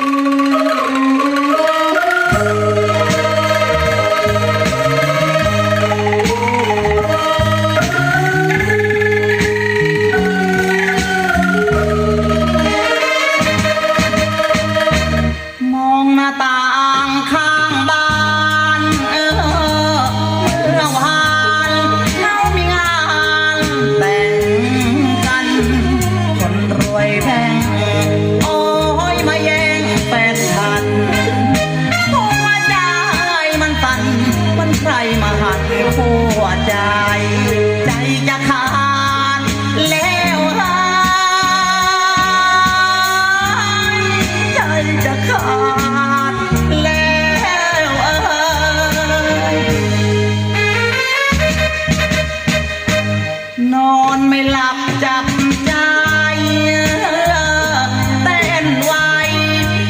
ม หลับจับใจเต้นไว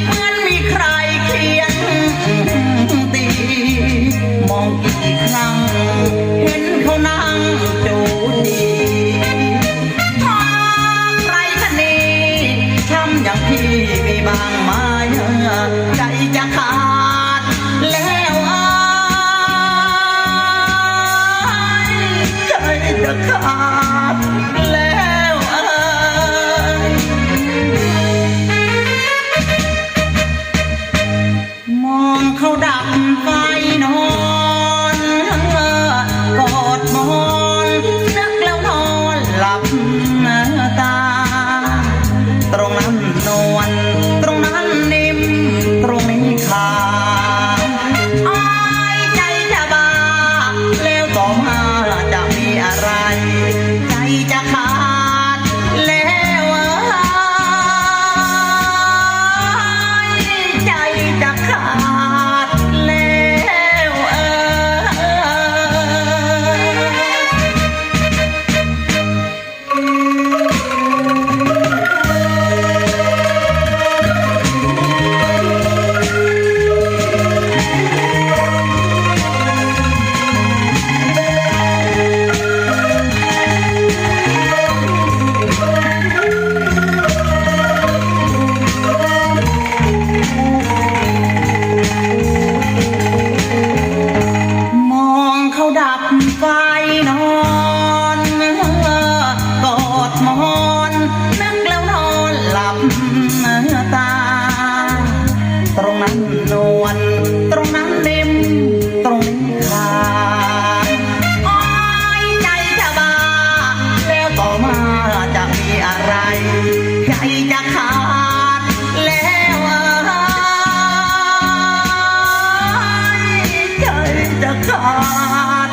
เหมือนมีใครเขียนตี มองกี่ครั้ง เห็นเขานั่งจูดีถ้าใครคะนีช้ำอย่างพี่มีบางไหมาใจ องเขาดำฟ้า นวลตรงนั้นเล็มตรงนี้ขาดอ้อยใจจะบ้าแล้วต่อมาจะมีอะไรใจจะขาดแล้วเอ้ยใจจะขาด